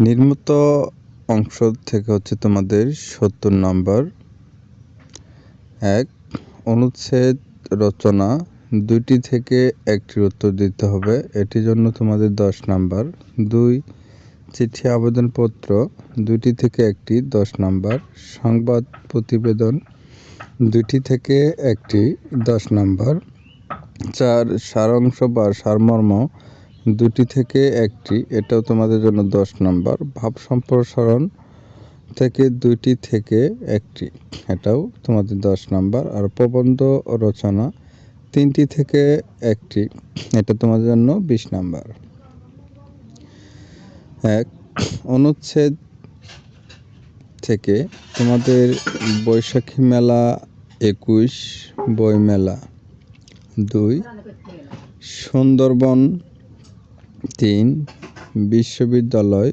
নির্মিত অংশ থেকে হচ্ছে তোমাদের সত্তর নম্বর। এক, অনুচ্ছেদ রচনা। দুইটি থেকে একটির উত্তর দিতে হবে। এটির জন্য তোমাদের দশ নাম্বার। দুই, চিঠি আবেদনপত্র। দুইটি থেকে একটি, দশ নাম্বার। সংবাদ প্রতিবেদন। দুইটি থেকে একটি, দশ নাম্বার। চার, সারাংশ বা সারমর্ম। দুটি থেকে একটি, এটাও তোমাদের জন্য দশ নাম্বার। ভাব সম্প্রসারণ থেকে দুইটি থেকে একটি, এটাও তোমাদের দশ নাম্বার। আর প্রবন্ধ রচনা তিনটি থেকে একটি, এটা তোমাদের জন্য বিশ নাম্বার। এক, অনুচ্ছেদ থেকে তোমাদের বৈশাখী মেলা একুশ, বইমেলা দুই, সুন্দরবন তিন বিশ্ববিদ্যালয়।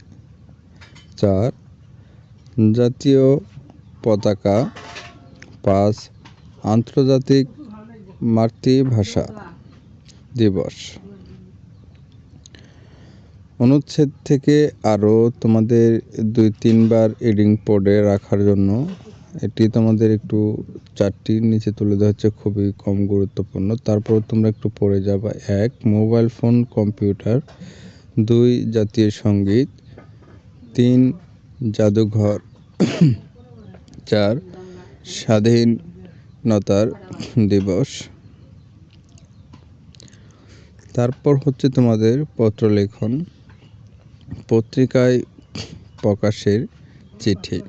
চার জাতীয় পতাকা। পাঁচ আন্তর্জাতিক মাতৃভাষা দিবস। অনুচ্ছেদ থেকে আরও তোমাদের দুই তিনবার এডিং পড়ে রাখার জন্য এটি তোমাদের একটু চারটি নিচে তুলে দেওয়া হচ্ছে, খুবই কম গুরুত্বপূর্ণ। তারপর তোমরা একটু পড়ে যাবা। এক, মোবাইল ফোন, কম্পিউটার। দুই, জাতীয় সংগীত। তিন, জাদুঘর। চার, স্বাধীনতার দিবস। তারপর হচ্ছে তোমাদের পত্রলেখন। পত্রিকায় প্রকাশের চিঠি।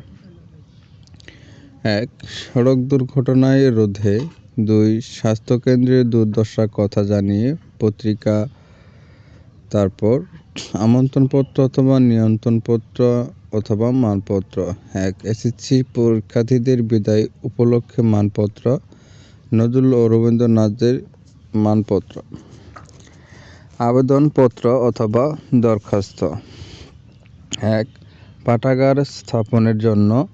এক, সড়ক দুর্ঘটনায় রোধে। দুই, স্বাস্থ্যকেন্দ্রের দুর্দশার কথা জানিয়ে পত্রিকা, তারপর আমন্ত্রণপত্র অথবা নিয়ন্ত্রণপত্র অথবা মানপত্র। এক এসএসসি পরীক্ষার্থীদের বিদায় উপলক্ষে মানপত্র। নজরুল ও রবীন্দ্রনাথের মানপত্র। আবেদনপত্র অথবা দরখাস্ত। এক, পাঠাগার স্থাপনের জন্য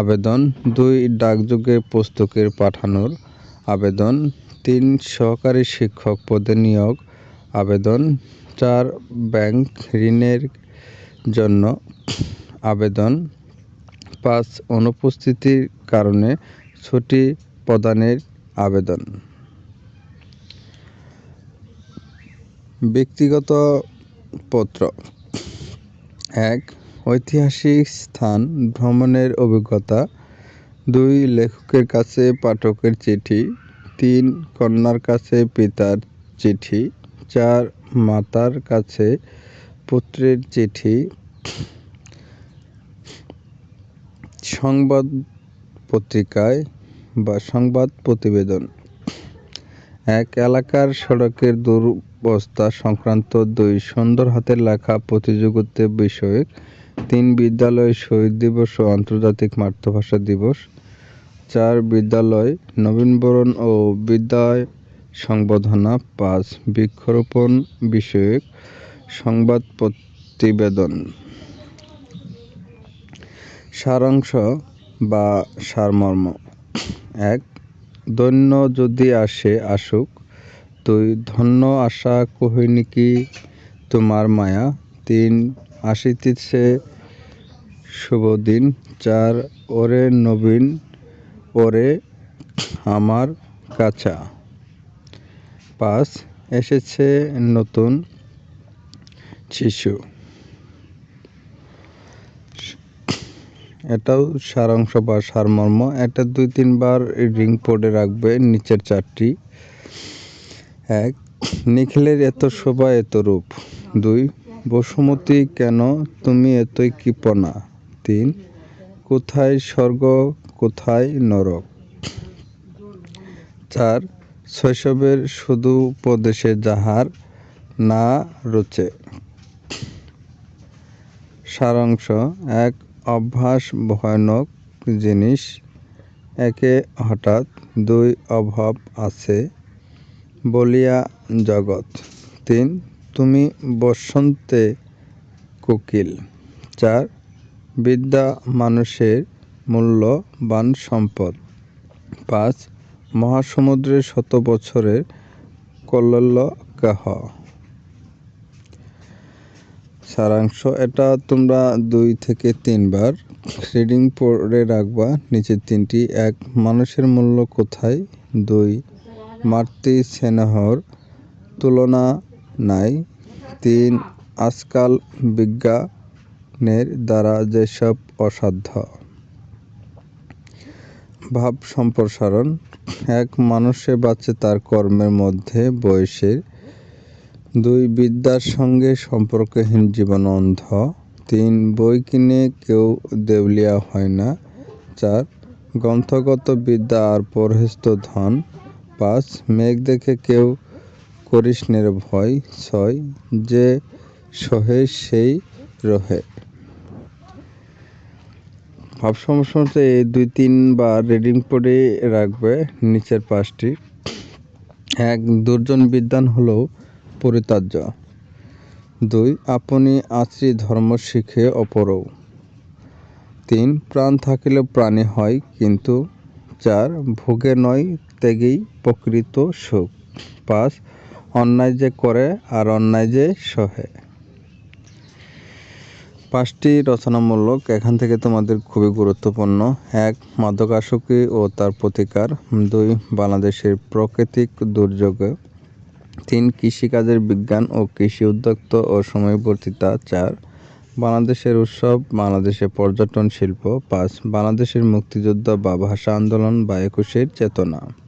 আবেদন, দুই ডাকযোগে পুস্তকের পাঠানোর আবেদন, তিন সহকারী শিক্ষক পদে নিয়োগ আবেদন, চার ব্যাংক ঋণের জন্য আবেদন, পাঁচ অনুপস্থিতির কারণে ছুটি প্রদানের আবেদন। ব্যক্তিগত পত্র। এক ঐতিহাসিক স্থান ভ্রমণের অভিজ্ঞতা, দুই লেখকের কাছে পাঠকের চিঠি, তিন কন্যার কাছে পিতার চিঠি, চার মাতার কাছে পুত্রের চিঠি। সংবাদ পত্রিকায় বা সংবাদ প্রতিবেদন। এক এলাকার সড়কের দুরবস্থা সংক্রান্ত দুই সুন্দর হাতের লেখা প্রতিযোগিতা বিষয়ক তিন বিদ্যালয় শহীদ দিবস ও আন্তর্জাতিক মাতৃভাষা দিবস। চার বিদ্যালয় নবীনবরণ ও বিদ্যায় সংবর্ধনা। পাঁচ বৃক্ষরোপণ বিষয়ক সংবাদ প্রতিবেদন। সারাংশ বা সারমর্ম। এক দৈন্য যদি আসে আসুক দুই ধন্য আশা কহিনি কি তোমার মায়া। তিন আসিতেছে শুভ দিন। চার ওরে নবীন, ওরে আমার কাছা। পাঁচ এসেছে নতুন শিশু। এটাও সারাংশ বা সারমর্ম। এটা দুই তিনবার রিং পড়ে রাখবে নিচের চারটি। এক, নিখিলের এত শোভা, এত রূপ। দুই বসুমতী, কেন তুমি এতই কৃপণা? তিন, কোথায় স্বর্গ, কোথায় নরক? চার, শৈশবের শুধু প্রদেশে যাহার না রুচে। সারাংশ, এক অভ্যাস ভয়ানক জিনিস, একে হঠাৎ দুই অভাব আছে বলিয়া জগৎ। তিন তুমি বসন্তে কোকিল। চার, বিদ্যা মানুষের মূল্যবান সম্পদ। পাঁচ, মহাসমুদ্রের শত বছরের কল্লোল কাহ সারাংশ, এটা তোমরা দুই থেকে তিনবার রিডিং পড়ে রাখবা। নিচের তিনটি, এক, মানুষের মূল্য কোথায়? দুই, মাতৃ স্নেহর তুলনা নাই। তিন, আজকাল বিজ্ঞানের দ্বারা যেসব অসাধ্য। ভাব সম্প্রসারণ। এক মানুষে বাঁচে তার কর্মের মধ্যে বয়সের। দুই, বিদ্যার সঙ্গে সম্পর্কহীন জীবন অন্ধ। তিন, বই কিনে কেউ দেউলিয়া হয় না। চার, গ্রন্থগত বিদ্যা আর পরহেস্ত ধন। পাঁচ, মেঘ দেখে কেউ করিস ভয় ছয়, যে সহে সেই রহে। ভাব সমস্যাতে এই দুই, তিনবার রিডিং পড়ে রাখবে নিচের পাঁচটি। এক, দুর্জন বিদ্যান হলো পরিতার্য দুই, আপনি আশ্রি ধর্ম শিখে অপরও। তিন, প্রাণ থাকিলে প্রাণী হয়, কিন্তু চার, ভোগে নয়, ত্যাগেই প্রকৃত সুখ। পাঁচ অন্যায় যে করে আর অন্যায় যে সহে। পাঁচটি রচনামূলক এখান থেকে তোমাদের খুবই গুরুত্বপূর্ণ। এক, মাদকাসক্তি ও তার প্রতিকার। দুই, বাংলাদেশের প্রাকৃতিক দুর্যোগে। তিন, কৃষিকাজের বিজ্ঞান ও কৃষি উদ্যোক্ত ও সময়বর্তিতা চার, বাংলাদেশের উৎসব, বাংলাদেশের পর্যটন শিল্প। পাঁচ, বাংলাদেশের মুক্তিযুদ্ধ বা ভাষা আন্দোলন বা একুশের চেতনা।